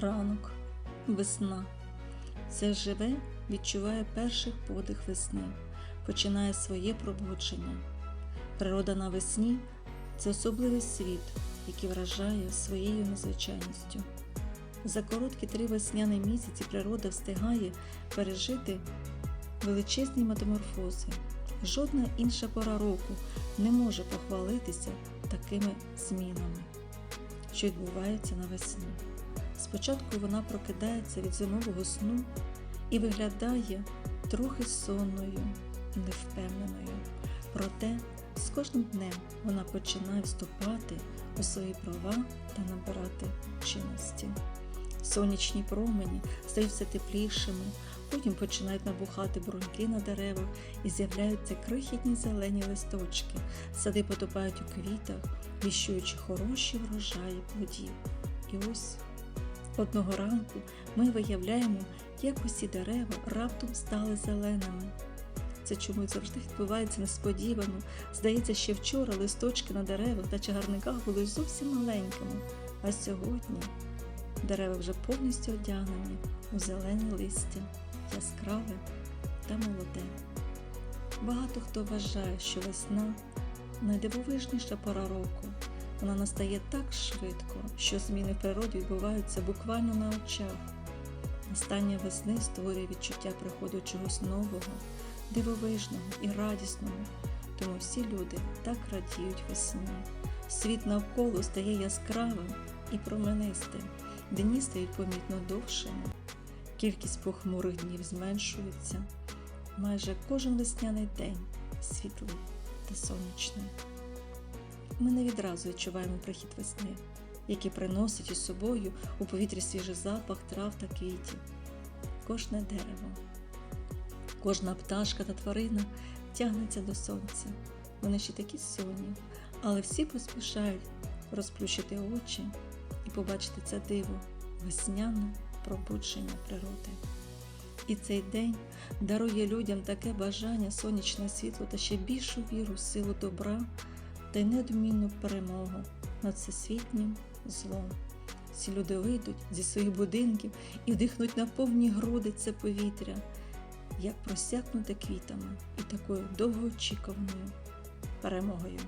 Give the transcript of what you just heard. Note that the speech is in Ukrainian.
ранок, весна. Все живе відчуває перший подих весни, починає своє пробудження. Природа навесні це особливий світ, який вражає своєю незвичайністю. За короткі три весняні місяці природа встигає пережити величезні метаморфози. Жодна інша пора року не може похвалитися такими змінами, що відбуваються навесні. Спочатку вона прокидається від зимового сну і виглядає трохи сонною, невпевненою. Проте з кожним днем вона починає вступати у свої права та набирати чинності. Сонячні промені стають все теплішими, потім починають набухати бруньки на деревах і з'являються крихітні зелені листочки, сади потопають у квітах, віщуючи хороші врожаї плодів. І ось одного ранку ми виявляємо, як усі дерева раптом стали зеленими. Це чомусь завжди відбувається несподівано. Здається, ще вчора листочки на деревах та чагарниках були зовсім маленькими, а сьогодні дерева вже повністю одягнені у зелене листя, яскраве та молоде. Багато хто вважає, що весна найдивовижніша пора року. Вона настає так швидко, що зміни в природі відбуваються буквально на очах. Настання весни створює відчуття приходу чогось нового, дивовижного і радісного, тому всі люди так радіють весні. Світ навколо стає яскравим і променистим, дні стають помітно довшими, кількість похмурих днів зменшується. Майже кожен весняний день світлий та сонячний. Ми не відразу відчуваємо прихід весни, який приносить із собою у повітрі свіжий запах трав та квітів. Кожне дерево, кожна пташка та тварина тягнеться до сонця. Вони ще такі сонні, але всі поспішають розплющити очі і побачити це диво, весняне пробудження природи. І цей день дарує людям таке бажання, сонячне світло та ще більшу віру в силу добра та й неодмінну перемогу над всесвітнім злом. Ці люди вийдуть зі своїх будинків і вдихнуть на повні груди це повітря, як просякнуте квітами і такою довгоочікуваною перемогою.